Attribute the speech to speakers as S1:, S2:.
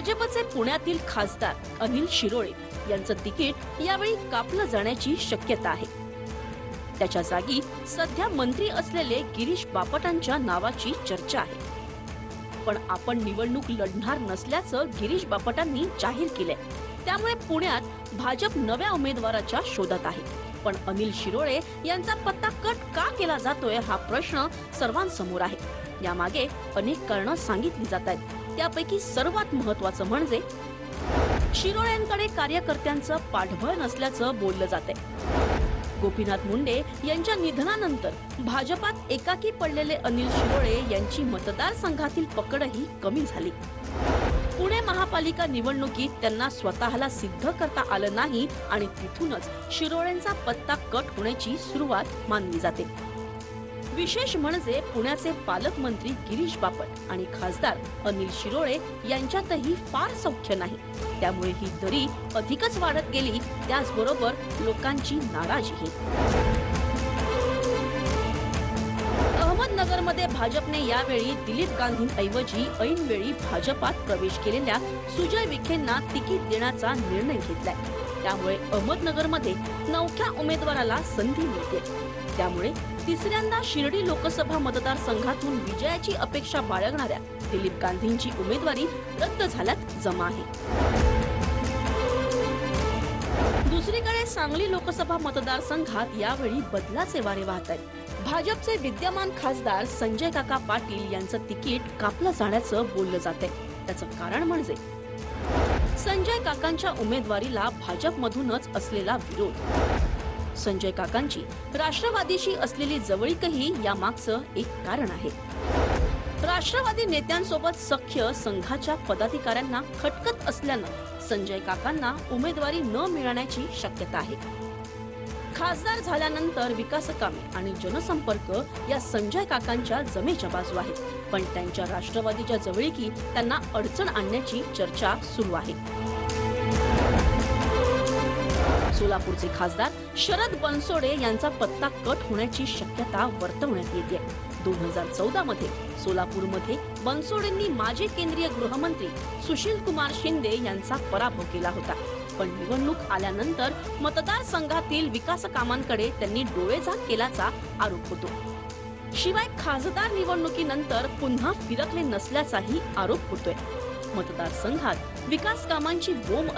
S1: भाजपचे पुण्यातील खासदार अनिल शिरोळे यांचं तिकीट यावेळी कापलं जाण्याची शक्यता आहे. त्याच्या जागी सध्या मंत्री असलेले गिरीश बापटांच्या नावाची चर्चा आहे. पण आपण निवडणूक लढणार नसल्याचं गिरीश बापटांनी जाहीर केलंय. त्यामुळे पुण्यात भाजप नव्या उमेदवाराच्या शोधात आहे. पण अनिल शिरोळे यांचा पत्ता कट का केला जातोय हा प्रश्न सर्वांसमोर आहे. यामागे अनेक कारणं सांगितली जात आहेत. त्यापैकी सर्वात महत्वाचं म्हणजे शिरोळ्यांकडे कार्यकर्त्यांचं पाठबळ नसल्याचं बोललं जाते गोपीनाथ मुंडे यांच्या निधनानंतर भाजपात एकाकी पडलेले अनिल शिरोळे यांची मतदारसंघातील पकडही कमी झाली. पुणे महापालिका निवडणुकीत त्यांना स्वतःला सिद्ध करता आलं नाही आणि तिथूनच शिरोळेंचा पत्ता कट होण्याची सुरुवात मानली जाते. विशेष म्हणजे पुण्याचे पालकमंत्री गिरीश बापट आणि खासदार अनिल शिरोळे यांच्यातही फार सौख्य नाही. त्यामुळे ही दरी अधिकच वाढत गेली त्याचबरोबर लोकांची नाराजीही. अहमदनगरमध्ये भाजपने यावेळी दिलीप गांधींऐवजी ऐनवेळी भाजपात प्रवेश केलेल्या सुजय विखेंना तिकीट देण्याचा निर्णय घेतलाय. त्यामुळे अहमदनगरमध्ये नवख्या उमेदवाराला संधी मिळते. त्यामुळे तिसऱ्यांदा शिर्डी लोकसभा मतदारसंघातून विजयाची अपेक्षा बाळगणाऱ्या दिलीप गांधींची उमेदवारी रद्द झाल्यात जमा आहे दुसरीकडे सांगली लोकसभा मतदारसंघात यावेळी बदलाचे वारे वाहत आहेत भाजपचे विद्यमान खासदार संजय काका पाटील यांचं तिकीट कापलं जाण्याचं बोललं जाते त्याचं कारण म्हणजे संजय काकांच्या उमेदवारीला भाजपमधूनच असलेला विरोध. संजय काकांची राष्ट्रवादीशी असलेली जवळीकही यामागचं एक कारण आहे. राष्ट्रवादी नेत्यांसोबत सख्य संघाच्या पदाधिकाऱ्यांना खटकत असल्यानं संजय काकांना उमेदवारी न मिळण्याची शक्यता आहे. खासदार झाल्यानंतर विकासकामे आणि जनसंपर्क या संजय काकांच्या जमेच्या बाजू आहेत. पण त्यांच्या राष्ट्रवादीच्या जवळीकी त्यांना अडचण आणण्याची चर्चा सुरू आहे. सोलापूरचे खासदार शरद बनसोडे यांचा पत्ता कट होण्याची शक्यता वर्तवण्यात येते. दोन हजार चौदा मध्ये सोलापूरमध्ये बनसोडेंनी माजी केंद्रीय गृहमंत्री सुशील कुमार शिंदे यांचा पराभव केला होता. पण निवडणूक आल्यानंतर मतदारसंघातील विकास कामांकडे त्यांनी डोळेझाक केल्याचा आरोप होतो. शिवाय खासदार निवडणुकीनंतर पुन्हा फिरकले नसल्याचाही आरोप होतोय. मतदारसंघात विकास कामांची बोंब